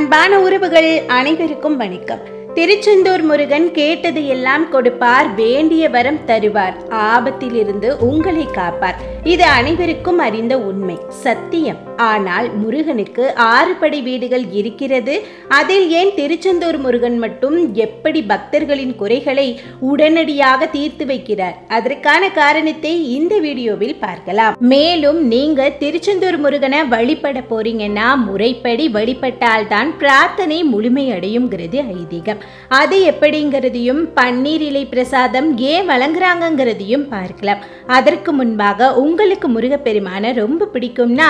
அன்பான உறவுகள் அனைவருக்கும் வணக்கம். திருச்செந்தூர் முருகன் கேட்டது எல்லாம் கொடுப்பார் வேண்டிய வரம் தருவார். ஆபத்திலிருந்து உங்களை காப்பார். இது அனைவருக்கும் அறிந்த உண்மை. சத்தியம். ஆனால் முருகனுக்கு ஆறு படை வீடுகள் இருக்கிறது. அதில் ஏன் திருச்செந்தூர் முருகன் மட்டும் எப்படி பக்தர்களின் குறைகளை உடனடியாக தீர்த்து வைக்கிறார்? அதற்கான காரணத்தை இந்த வீடியோவில் பார்க்கலாம். மேலும் நீங்க திருச்செந்தூர் முருகனை வழிபட போறீங்கன்னா முறைப்படி வழிபட்டால்தான் பிரார்த்தனை முழுமையடையுங்கிறது ஐதீகம். அது எப்படிங்கிறதையும் பன்னீர் இலை பிரசாதம் ஏன் வழங்குறாங்கங்கிறதையும் பார்க்கலாம். அதற்கு முன்பாக உங்களுக்கு முருகப்பெருமான ரொம்ப பிடிக்கும்னா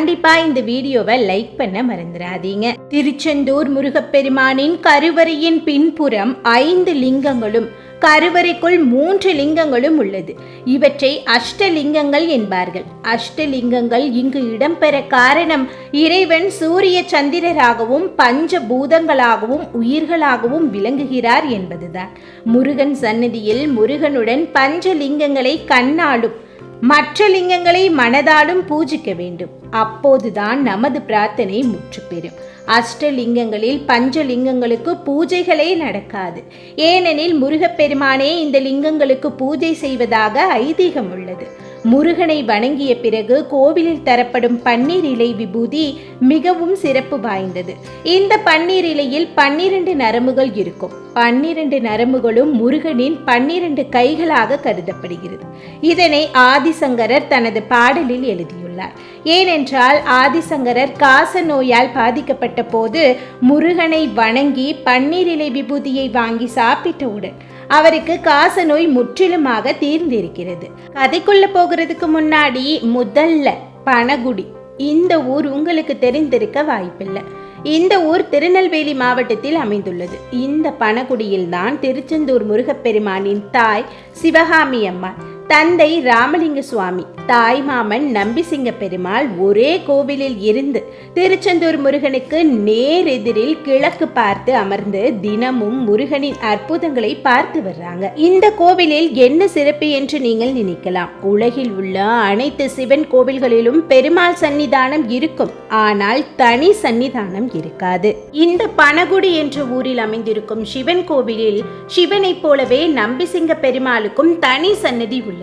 கண்டிப்பா இந்த வீடியோவை லைக் பண்ண மறந்துடாதீங்க திருச்செந்தூர் முருகப்பெருமானின் கருவறையின் பின்புறம் ஐந்து லிங்கங்களும் கருவறைக்குள் மூன்று லிங்கங்களும் உள்ளது. இவற்றை அஷ்டலிங்கங்கள் என்பார்கள். அஷ்டலிங்கங்கள் இங்கு இடம்பெற காரணம் இறைவன் சூரிய சந்திரராகவும் பஞ்ச பூதங்களாகவும் உயிர்களாகவும் விளங்குகிறார் என்பதுதான். முருகன் சன்னதியில் முருகனுடன் பஞ்சலிங்கங்களை கண்ணாலும் மற்ற லிங்கங்களை மனதாலும் பூஜிக்க வேண்டும். அப்போதுதான் நமது பிரார்த்தனை முற்று பெறும் அஷ்டலிங்கங்களில் பஞ்சலிங்கங்களுக்கு பூஜைகளே நடக்காது. ஏனெனில் முருகப்பெருமானே இந்த லிங்கங்களுக்கு பூஜை செய்வதாக ஐதீகம் உள்ளது. முருகனை வணங்கிய பிறகு கோவிலில் தரப்படும் பன்னீர் இலை விபூதி மிகவும் சிறப்பு வாய்ந்தது. இந்த பன்னீர் இலையில் பன்னிரண்டு நரம்புகள் இருக்கும். பன்னிரண்டு நரம்புகளும் முருகனின் பன்னிரண்டு கைகளாக கருதப்படுகிறது. இதனை ஆதிசங்கரர் தனது பாடலில் எழுதியுள்ளார். ஏனென்றால் ஆதிசங்கரர் காச நோயால் பாதிக்கப்பட்ட போது முருகனை வணங்கி பன்னீர் இலை விபூதியை வாங்கி சாப்பிட்டவுடன் அவருக்கு காச நோய் முற்றிலுமாக தீர்ந்திருக்கிறது. கதைக்குள்ள போகிறதுக்கு முன்னாடி முதல்ல பனகுடி. இந்த ஊர் உங்களுக்கு தெரிந்திருக்க வாய்ப்பில்லை. இந்த ஊர் திருநெல்வேலி மாவட்டத்தில் அமைந்துள்ளது. இந்த பனகுடியில்தான் திருச்செந்தூர் முருகப்பெருமானின் தாய் சிவகாமி அம்மாள். தந்தை ராமலிங்க சுவாமி தாய் மாமன் நம்பிசிங்க பெருமாள் ஒரே கோவிலில் இருந்து திருச்செந்தூர் முருகனுக்கு நேர் எதிரில் கிழக்கு பார்த்து அமர்ந்து தினமும் முருகனின் அற்புதங்களை பார்த்து வர்றாங்க. இந்த கோவிலில் என்ன சிறப்பு என்று நீங்கள் நினைக்கலாம். உலகில் உள்ள அனைத்து சிவன் கோவில்களிலும் பெருமாள் சன்னிதானம் இருக்கும். ஆனால் தனி சன்னிதானம் இருக்காது. இந்த பனகுடி என்ற ஊரில் அமைந்திருக்கும் சிவன் கோவிலில் சிவனைப் போலவே நம்பிசிங்க பெருமாளுக்கும் தனி சன்னதி உள்ளது.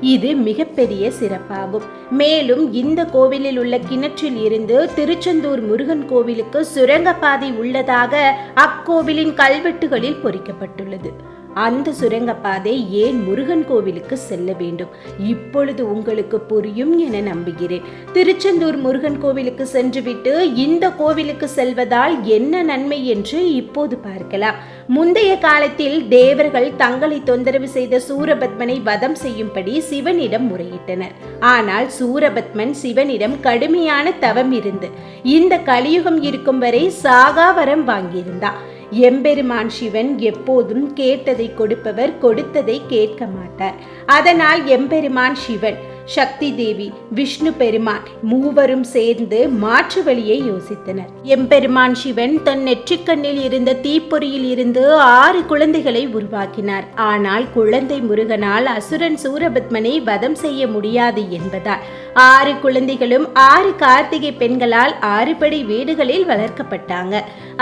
இது மிகப்பெரிய சிறப்பாகும். மேலும் இந்த கோவிலில் உள்ள கிணற்றில் இருந்து திருச்செந்தூர் முருகன் கோவிலுக்கு சுரங்கப்பாதை உள்ளதாக அக்கோவிலின் கல்வெட்டுகளில் பொறிக்கப்பட்டுள்ளது. அந்த சுரங்கப்பாதை ஏன் முருகன் கோவிலுக்கு செல்ல வேண்டும்? இப்பொழுது உங்களுக்கு புரியும் என நம்புகிறேன். திருச்செந்தூர் முருகன் கோவிலுக்கு சென்றுவிட்டு இந்த கோவிலுக்கு செல்வதால் என்ன நன்மை என்று இப்போது பார்க்கலாம். முந்தைய காலத்தில் தேவர்கள் தங்களை தொந்தரவு செய்த சூரபத்மனை வதம் செய்யும்படி சிவனிடம் முறையிட்டனர். ஆனால் சூரபத்மன் சிவனிடம் கடுமையான தவம் இருந்து இந்த கலியுகம் இருக்கும் வரை சாகாவரம் வாங்கியிருந்தான். எம்பெருமான் சிவன் எப்போதும் கேட்டதை கொடுப்பவர் கொடுத்ததை கேட்க மாட்டார். அதனால் எம்பெருமான் சிவன் சக்தி தேவி விஷ்ணு பெருமான் மூவரும் சேர்ந்து மாற்று வழியை யோசித்தனர். எம்பெருமான் சிவன் தன் நெற்றிக்கண்ணில் இருந்த தீப்பொறியில் இருந்து ஆறு குழந்தைகளை உருவாக்கினார். ஆனால் குழந்தை முருகனால் அசுரன் சூரபத்மனை வதம் செய்ய முடியாது என்பதால் ஆறு குழந்தைகளும் ஆறு கார்த்திகை பெண்களால் ஆறுபடை வீடுகளில் வளர்க்கப்பட்டாங்க.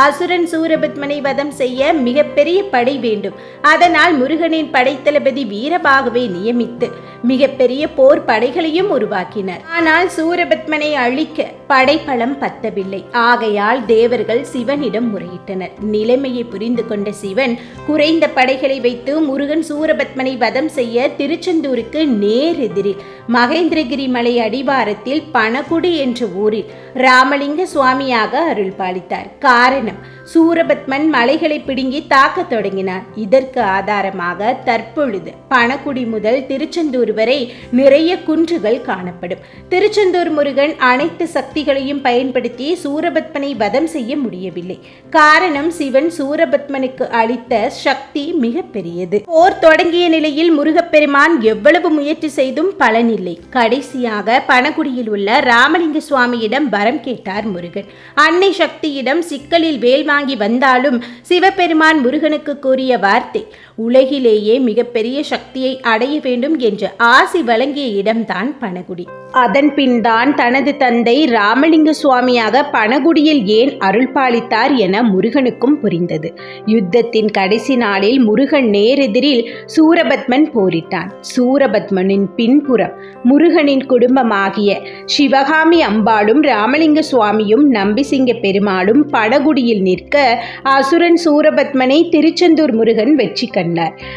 அசுரன் சூரபத்மனை வதம் செய்ய மிகப்பெரிய படை வேண்டும். அதனால் முருகனின் படைத்தளபதி வீரபாகவை நியமித்து மிகப்பெரிய போர் படைகளையும் உருவாக்கினர். ஆனால் சூரபத்மனை அழிக்க படைப்பலம் பத்தவில்லை. ஆகையால் தேவர்கள் சிவனிடம் முறையிட்டனர். நிலைமையை புரிந்து கொண்ட சிவன் குறைந்த படைகளை வைத்து முருகன் சூரபத்மனை வதம் செய்ய திருச்செந்தூருக்கு நேர் எதிரில் மகேந்திரகிரி மலை அடிவாரத்தில் பணகுடி என்ற ஊரில் ராமலிங்க சுவாமியாக அருள் பாலித்தார் காரணம் சூரபத்மன் மலைகளை பிடுங்கி தாக்கத் தொடங்கினார். இதற்கு ஆதாரமாக தற்பொழுது பணக்குடி முதல் திருச்செந்தூர் வரை நிறைய குன்றுகள் காணப்படும். திருச்செந்தூர் முருகன் அனைத்து சக்திகளையும் பயன்படுத்தி சூரபத்மனை வதம் செய்ய முடியவில்லை. காரணம் சிவன் சூரபத்மனுக்கு அளித்த சக்தி மிக பெரியது போர் தொடங்கிய நிலையில் முருகப்பெருமான் எவ்வளவு முயற்சி செய்தும் பலனில்லை. கடைசியாக பணக்குடியில் உள்ள ராமலிங்க சுவாமியிடம் வரம் கேட்டார் முருகன். அன்னை சக்தியிடம் சிக்கலில் வேல்மா வாங்கி வந்தாலும் சிவபெருமான் முருகனுக்கு கூறிய வார்த்தை உலகிலேயே மிகப்பெரிய சக்தியை அடைய வேண்டும் என்று ஆசி வழங்கிய இடம்தான் பனகுடி. அதன் பின்தான் தனது தந்தை ராமலிங்க சுவாமியாக பனகுடியில் ஏன் அருள்பாலித்தார் என முருகனுக்கும் புரிந்தது. யுத்தத்தின் கடைசி நாளில் முருகன் நேரெதிரில் சூரபத்மன் போரிட்டான். சூரபத்மனின் பின்புறம் முருகனின் குடும்பமாகிய சிவகாமி அம்பாளும் ராமலிங்க சுவாமியும் நம்பிசிங்க பெருமாளும் படகுடியில் நிற்க அசுரன் சூரபத்மனை திருச்செந்தூர் முருகன் வெற்றி கண்டார்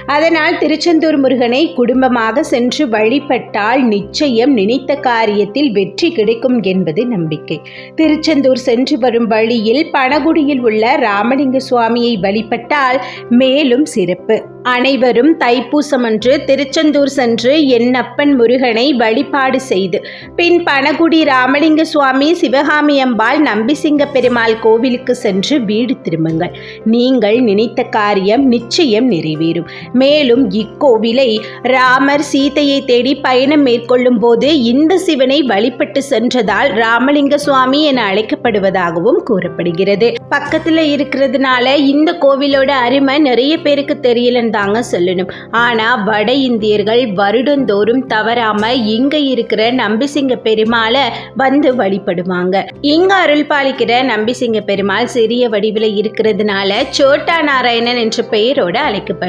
அதனால் திருச்செந்தூர் முருகனை குடும்பமாக சென்று வழிபட்டால் நிச்சயம் நினைத்த காரியத்தில் வெற்றி கிடைக்கும் என்பது நம்பிக்கை. திருச்செந்தூர் சென்று வரும் வழியில் பனகுடியில் உள்ள ராமலிங்க சுவாமியை வழிபட்டால் மேலும் சிறப்பு. அனைவரும் தைப்பூசம் அன்று திருச்செந்தூர் சென்று என்னப்பன் முருகனை வழிபாடு செய்து பின் பனகுடி ராமலிங்க சுவாமி சிவகாமி அம்பாள் நம்பிசிங்க பெருமாள் கோவிலுக்கு சென்று வீடு திரும்புங்கள். நீங்கள் நினைத்த காரியம் நிச்சயம் நிறைவேறும் மேலும் இக்கோவிலை ராமர் சீதையை தேடி பயணம் மேற்கொள்ளும் போது இந்த சிவனை வழிபட்டு சென்றதால் ராமலிங்க சுவாமி என அழைக்கப்படுவதாகவும் கூறப்படுகிறது. பக்கத்தில் இருக்கிறதுனால இந்த கோவிலோட அருமை நிறைய பேருக்கு தெரியலன்னு தாங்க சொல்லணும். ஆனால் வட இந்தியர்கள் வருடந்தோறும் தவறாம இங்க இருக்கிற நம்பிசிங்க பெருமாளை வந்து வழிபடுவாங்க. இங்க அருள் பாலிக்கிற நம்பிசிங்க பெருமாள் சிறிய வடிவில் இருக்கிறதுனால சோட்டா நாராயணன் என்ற பெயரோட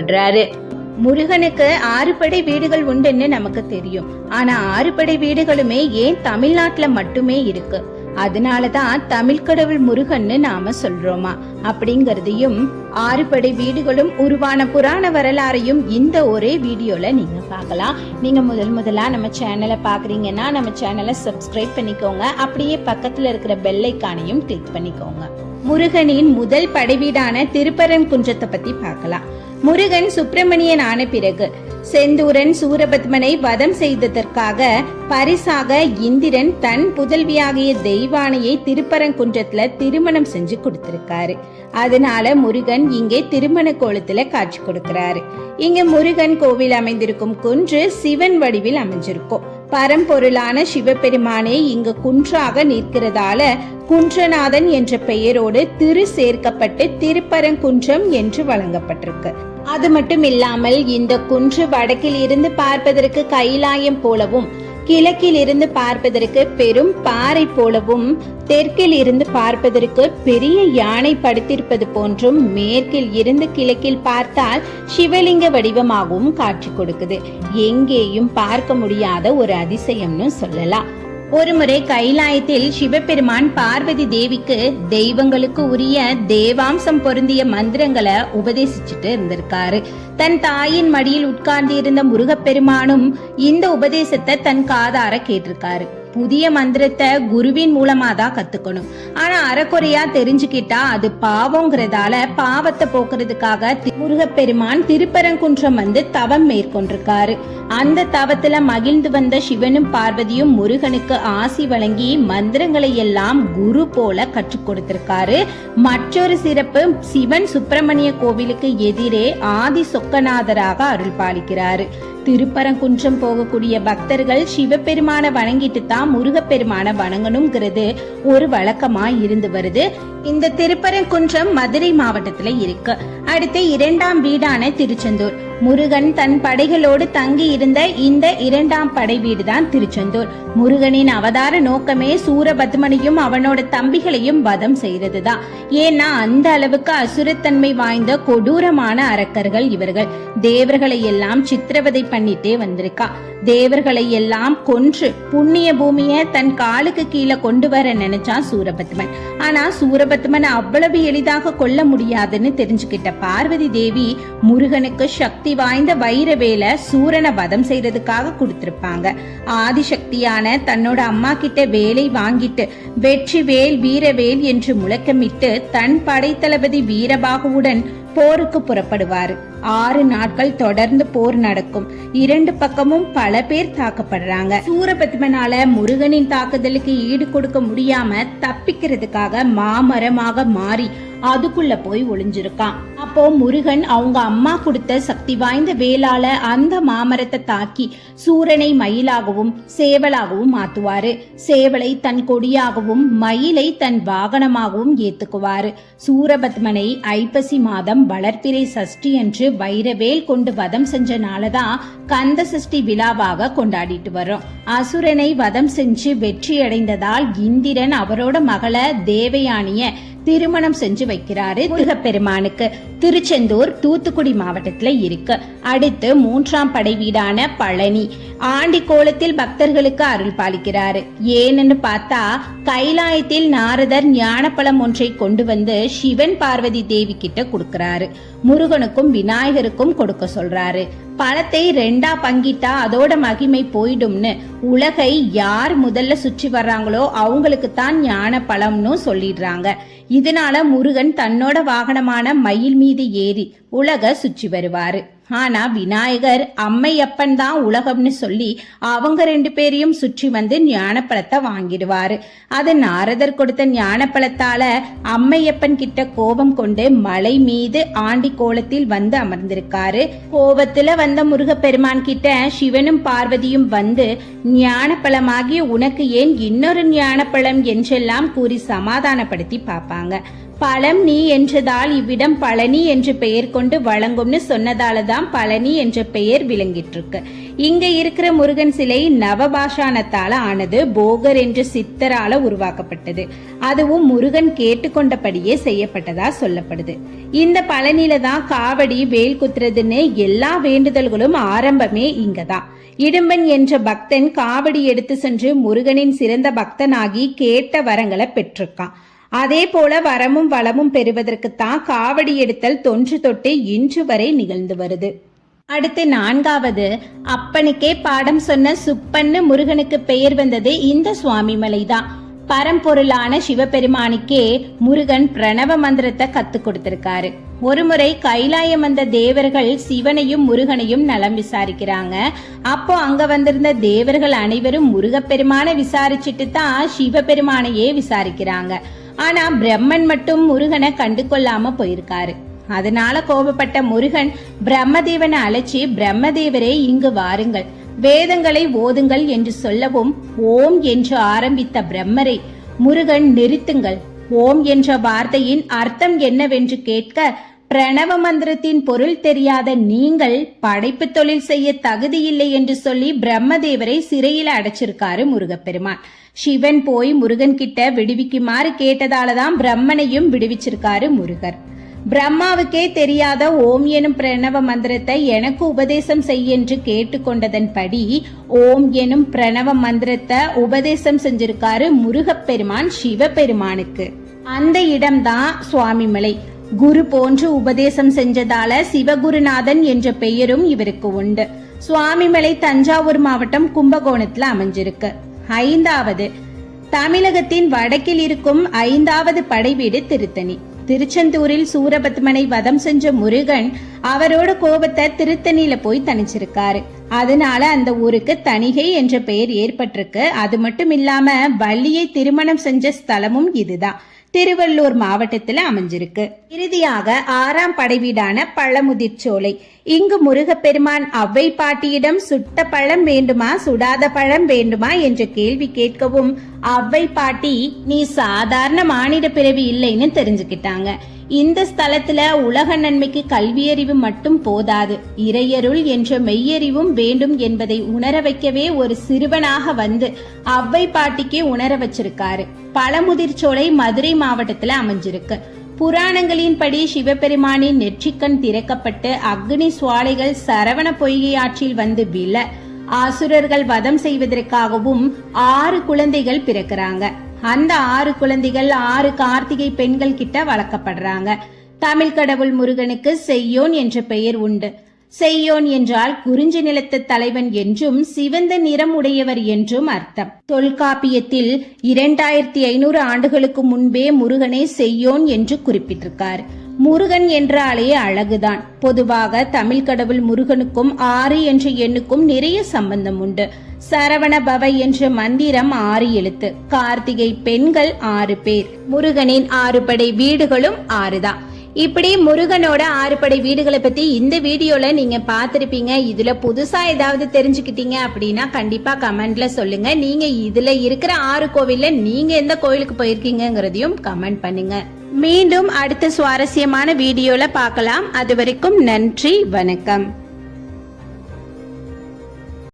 அழைக்கப்படுறாரு முருகனுக்கு ஆறுபடை வீடுகள் உண்டுன்னு நமக்கு தெரியும். ஆனா ஆறுபடை வீடுகளுமே ஏன் தமிழ்நாட்டுல மட்டுமே இருக்கு? அதனாலதான் தமிழ் கடவுள் முருகன்னு நாம சொல்றோமா? அப்படிங்கறதையும் ஆறுபடை வீடுகளும் உருவான புராண வரலாறையும் இந்த ஒரே வீடியோல நீங்க பார்க்கலாம். நீங்க முதல் முதலா நம்ம சேனலை பாக்குறீங்கன்னா நம்ம சேனலை சப்ஸ்கிரைப் பண்ணிக்கோங்க. அப்படியே பக்கத்துல இருக்கிற பெல்லைக்கானையும் கிளிக் பண்ணிக்கோங்க. முருகனின் முதல் படைவீடான திருப்பரங்குன்றத்தை பத்தி பார்க்கலாம். முருகன் சுப்பிரமணியன் ஆன பிறகு செந்தூரன் சூரபத்மனை வதம் செய்ததற்காக பரிசாக இந்திரன் தன் புதல்வியாகிய தெய்வானையை திருப்பரங்குன்றத்துல திருமணம் செஞ்சு கொடுத்திருக்காரு. அதனால முருகன் இங்கே திருமண கோலத்துல காட்சி கொடுக்கிறாரு. இங்க முருகன் கோவில் அமைந்திருக்கும் குன்று சிவன் வடிவில் அமைஞ்சிருக்கும். பரம்பொருளான சிவபெருமானே இங்கு குன்றாக நிற்கிறதால குன்றநாதன் என்ற பெயரோடு திரு சேர்க்கப்பட்டு திருப்பரங்குன்றம் என்று வழங்கப்பட்டிருக்கு. அது மட்டும் இல்லாமல் இந்த குன்று வடக்கில் இருந்து பார்ப்பதற்கு கைலாயம் போலவும் கிழக்கில் இருந்து பார்ப்பதற்கு பெரும் பாறை போலவும் தெற்கில் இருந்து பார்ப்பதற்கு பெரிய யானை படுத்திருப்பது போன்றும் மேற்கில் இருந்து கிழக்கில் பார்த்தால் சிவலிங்க வடிவமாகவும் காட்சி கொடுக்குது. எங்கேயும் பார்க்க முடியாத ஒரு அதிசயம்னு சொல்லலாம். ஒருமுறை கைலாயத்தில் சிவபெருமான் பார்வதி தேவிக்கு தெய்வங்களுக்கு உரிய தேவாம்சம் பொருந்திய மந்திரங்களை உபதேசிச்சுட்டு இருந்திருக்காரு. தன் தாயின் மடியில் உட்கார்ந்து இருந்த முருகப்பெருமானும் இந்த உபதேசத்தை தன் காதார கேட்டிருக்காரு. புதிய மந்திரத்தை குருவின் மூலமா தான் கத்துக்கணும். ஆனா அறக்குறையா தெரிஞ்சுக்கிட்டா அது பாவங்கிறதால பாவத்தை போக்குறதுக்காக முருகப்பெருமான் திருப்பரங்குன்றம் வந்து தவம் மேற்கொண்டிருக்காரு. அந்த தவத்துல மகிழ்ந்து வந்த சிவனும் பார்வதியும் முருகனுக்கு ஆசி வழங்கி மந்திரங்களை எல்லாம் குரு போல கற்றுக் கொடுத்திருக்காரு. மற்றொரு சிறப்பு சிவன் சுப்பிரமணிய கோவிலுக்கு எதிரே ஆதி சொக்கநாதராக அருள் பாலிக்கிறாரு திருப்பரங்குன்றம் போகக்கூடிய பக்தர்கள் சிவபெருமான வணங்கிட்டு தான் முருகப்பெருமான வணங்கணுங்கிறது ஒரு வழக்கமா இருந்து வருது. இந்த திருப்பரங்குன்றம் மதுரை மாவட்டத்துல இருக்கு. அடுத்து இரண்டாம் வீடான திருச்செந்தூர். முருகன் தன் படைகளோடு தங்கி இருந்த இந்த இரண்டாம் படை வீடு தான் திருச்செந்தூர். முருகனின் அவதார நோக்கமே சூரபத்மனையும் அவனோட தம்பிகளையும் வதம் செய்யறதுதான் ஏன்னா அந்த அளவுக்கு அசுரத்தன்மை வாய்ந்த கொடூரமான அரக்கர்கள் இவர்கள். தேவர்களை எல்லாம் சித்திரவதை பண்ணிட்டே வந்திருக்கா. தேவர்களை எல்லாம் கொன்று புண்ணிய பூமிய தன் காலுக்கு கீழே கொண்டு வர நினைச்சான் சூரபத்மன். ஆனா சூரப சூரபத்மன் அவ்வளவு எளிதாக கொல்ல முடியாதுன்னு தெரிஞ்சுக்கிட்ட பார்வதி தேவி முருகனுக்கு சக்தி வாய்ந்த வைரவேலை சூரனை வதம் செய்யறதுக்காக கொடுத்திருப்பாங்க. ஆதிசக்தியான தன்னோட அம்மா கிட்ட வேலை வாங்கிட்டு வெற்றி வேல் வீரவேல் என்று முழக்கமிட்டு தன் படைத்தளபதி வீரபாகுவுடன் போருக்கு புறப்படுவார். ஆறு நாட்கள் தொடர்ந்து போர் நடக்கும். இரண்டு பக்கமும் பல பேர் தாக்கப்படுறாங்க. சூரபத்மனால முருகனின் தாக்குதலுக்கு ஈடு கொடுக்க முடியாம தப்பிக்கிறதுக்காக மாமரமாக மாறி அதுக்குள்ள போய் ஒளிஞ்சிருக்கான். அப்போ முருகன் அவங்க அம்மா கொடுத்த சக்தி வாய்ந்த வேளால அந்த மாமரத்தை தாக்கி சூரனை மயிலாகவும் சேவலாகவும் மாத்துவாரு. சேவலை தன் கொடியாகவும் மயிலை தன் வாகனமாகவும் ஏத்துக்குவாரு. சூரபத்மனை ஐப்பசி மாதம் வளர்ப்பிறை சஷ்டி என்று வைரவேல் கொண்டு வதம் செஞ்சனாலதான் கந்த சஷ்டி விழாவாக கொண்டாடிட்டு வரோம் அசுரனை வதம் செஞ்சு வெற்றி அடைந்ததால் இந்திரன் அவரோட மகளை தேவயானிய திருமணம் செஞ்சு வைக்கிறாரு முருகப்பெருமானுக்கு. திருச்செந்தூர் தூத்துக்குடி மாவட்டத்துல இருக்கு. அடுத்து மூன்றாம் படை வீடான பழனி. ஆண்டி கோலத்தில் பக்தர்களுக்கு அருள் பாலிக்கிறாரு. ஏன்னு பார்த்தா கைலாயத்தில் நாரதர் ஞானப்பழம் ஒன்றை கொண்டு வந்து சிவன் பார்வதி தேவி கிட்ட கொடுக்கிறாரு. முருகனுக்கும் விநாயகருக்கும் கொடுக்க சொல்றாரு. பழத்தை ரெண்டா பங்கிட்டா அதோட மகிமை போயிடும்னு உலகை யார் முதல்ல சுற்றி வர்றாங்களோ அவங்களுக்கு தான் ஞான பழம்னு சொல்லிடுறாங்க. இதனால முருகன் தன்னோட வாகனமான மயில் மீது ஏறி உலக சுற்றி வருவாரு. ஆனா விநாயகர் அம்மையப்பன் தான் உலகம்னு சொல்லி அவங்க ரெண்டு பேரையும் சுற்றி வந்து ஞானப்பழத்தை வாங்கிடுவாரு. அது நாரதர் கொடுத்த ஞானப்பழத்தால அம்மையப்பன் கிட்ட கோபம் கொண்டு மலை மீது ஆண்டி கோலத்தில் வந்து அமர்ந்திருக்காரு. கோபத்துல வந்த முருகப்பெருமான் கிட்ட சிவனும் பார்வதியும் வந்து ஞானப்பழமாகிய உனக்கு ஏன் இன்னொரு ஞானப்பழம் என்றெல்லாம் கூறி சமாதானப்படுத்தி பார்ப்பாங்க. பழம் நீ என்றதால் இவ்விடம் பழனி என்று பெயர் கொண்டு வழங்கும்னு சொன்னதால தான் பழனி என்ற பெயர் விளங்கிட்டு இருக்கு இங்க இருக்கிற முருகன் சிலை நவபாஷானத்தால ஆனது போகர் என்ற சித்தரால உருவாக்கப்பட்டது. அதுவும் முருகன் கேட்டுக்கொண்டபடியே செய்யப்பட்டதா சொல்லப்படுது. இந்த பழனில தான் காவடி வேல் குத்துறதுன்னு எல்லா வேண்டுதல்களும் ஆரம்பமே இங்கதான் இடும்பன் என்ற பக்தன் காவடி எடுத்து சென்று முருகனின் சிறந்த பக்தனாகி கேட்ட வரங்களை பெற்றிருக்கான். அதே போல வரமும் வளமும் பெறுவதற்குத்தான் காவடி எடுத்தல் தொன்று தொட்டு இன்று வரை நிகழ்ந்து வருது. அடுத்து நான்காவது அப்பனுக்கே பாடம் சொன்ன சுப்பன்னு முருகனுக்கு பெயர் வந்தது இந்த சுவாமி மலைதான் பரம்பொருளான சிவபெருமானுக்கே முருகன் பிரணவ மந்திரத்தை கத்து கொடுத்திருக்காரு. ஒருமுறை கைலாயம் வந்த தேவர்கள் சிவனையும் முருகனையும் நலம் விசாரிக்கிறாங்க. அப்போ அங்க வந்திருந்த தேவர்கள் அனைவரும் முருகப்பெருமான விசாரிச்சுட்டு தான் சிவபெருமானையே விசாரிக்கிறாங்க. ஆனா பிரம்மன் மட்டும் முருகனை கண்டு கொள்ளாம போயிருக்காரு. அதனால கோபப்பட்ட முருகன் பிரம்மதேவனை அழைச்சி பிரம்மதேவரே இங்கு வாருங்கள். வேதங்களை ஓதுங்கள் என்று சொல்லவும் ஓம் என்று ஆரம்பித்த பிரம்மரை முருகன் நிறுத்துங்கள். ஓம் என்ற வார்த்தையின் அர்த்தம் என்னவென்று கேட்க பிரணவ மந்திரத்தின் பொருள் தெரியாத நீங்கள் படைப்பு தொழில் செய்ய தகுதியில்லை என்று சொல்லி பிரம்மதேவரை சிறையில் அடைச்சிருக்காரு முருகப்பெருமான். சிவன் போய் முருகன் கிட்ட விடுவிக்குமாறு கேட்டதாலதான் பிரம்மனையும் விடுவிச்சிருக்காரு முருகர். பிரம்மாவுக்கே தெரியாத ஓம் எனும் பிரணவ மந்திரத்தை எனக்கு உபதேசம் செய்யென்று கேட்டுக்கொண்டதன்படி ஓம் எனும் பிரணவ மந்திரத்தை உபதேசம் செஞ்சிருக்காரு முருகப்பெருமான் சிவபெருமானுக்கு. அந்த இடம்தான் சுவாமிமலை. குரு போன்று உபதேசம் செஞ்சதால சிவகுருநாதன் என்ற பெயரும் இவருக்கு உண்டு. சுவாமிமலை தஞ்சாவூர் மாவட்டம் கும்பகோணத்துல அமைஞ்சிருக்கு. ஐந்தாவது தமிழகத்தின் வடக்கில் இருக்கும் ஐந்தாவது படைவீடு திருத்தணி. திருச்செந்தூரில் சூரபத்மனை வதம் செஞ்ச முருகன் அவரோட கோபத்தை திருத்தணியில போய் தனிச்சிருக்காரு அதனால அந்த ஊருக்கு தணிகை என்ற பெயர் ஏற்பட்டிருக்கு. அது மட்டும் இல்லாம வள்ளியை திருமணம் செஞ்ச ஸ்தலமும் இதுதான். திருவள்ளூர் மாவட்டத்தில் அமைஞ்சிருக்கு. இறுதியாக ஆறாம் படைவீடான பழமுதிர்ச்சோலை இங்கு முருகப்பெருமான் அவ்வை பாட்டியிடம் சுட்ட பழம் வேண்டுமா? சுடாத பழம் வேண்டுமா? என்ற கேள்வி கேட்கவும் அவ்வை பாட்டி நீ சாதாரண மானிட பிறவி இல்லைன்னு தெரிஞ்சுக்கிட்டாங்க. இந்த ஸ்தலத்துல உலக நன்மைக்கு கல்வியறிவு மட்டும் போதாது. இறையருள் என்ற மெய்யறிவும் வேண்டும் என்பதை உணர வைக்கவே ஒரு சிறுவனாக வந்து அவ்வை பாட்டிக்கு உணர வச்சிருக்காரு. பழமுதிர்ச்சோலை மதுரை மாவட்டத்துல அமைஞ்சிருக்கு. புராணங்களின்படி சிவபெருமானின் நெற்றிக்கண் திறக்கப்பட்டு அக்னி சுவாலைகள் சரவண பொய்கை ஆற்றில் வந்து விழ ஆசுரர்கள் வதம் செய்வதற்காகவும் ஆறு குழந்தைகள் பிறக்கிறாங்க. அந்த ஆறு குழந்தைகள் ஆறு கார்த்திகை பெண்கள் கிட்ட வளர்க்கப்படுறாங்க. தமிழ் கடவுள் முருகனுக்கு செய்யோன் என்ற பெயர் உண்டு. செய்யோன் என்றால் குறிஞ்சி நிலத்து தலைவன் என்றும் சிவந்த நிறம் உடையவர் என்றும் அர்த்தம். தொல்காப்பியத்தில் இரண்டாயிரத்தி ஐநூறு ஆண்டுகளுக்கு முன்பே முருகனை செய்யோன் என்று குறிப்பிட்டிருக்கார். முருகன் என்றாலே அழகுதான். பொதுவாக தமிழ் கடவுள் முருகனுக்கும் ஆறு என்ற எண்ணுக்கும் நிறைய சம்பந்தம் உண்டு. சரவண பவ என்ற மந்திரம் ஆறு எழுத்து. கார்த்திகை பெண்கள் ஆறு பேர். முருகனின் ஆறு படை வீடுகளும் ஆறுதான். இப்படி முருகனோட ஆறுபடை வீடுகளை பத்தி இந்த வீடியோல நீங்க பார்த்துருப்பீங்க. இதுல புதுசா ஏதாவது தெரிஞ்சுக்கிட்டீங்க அப்படின்னா கண்டிப்பா கமெண்ட்ல சொல்லுங்க. நீங்க இதுல இருக்கிற ஆறு கோவில்ல நீங்க எந்த கோவிலுக்கு போயிருக்கீங்கங்கிறதையும் கமெண்ட் பண்ணுங்க. மீண்டும் அடுத்த சுவாரஸ்யமான வீடியோல பார்க்கலாம். அது வரைக்கும் நன்றி வணக்கம்.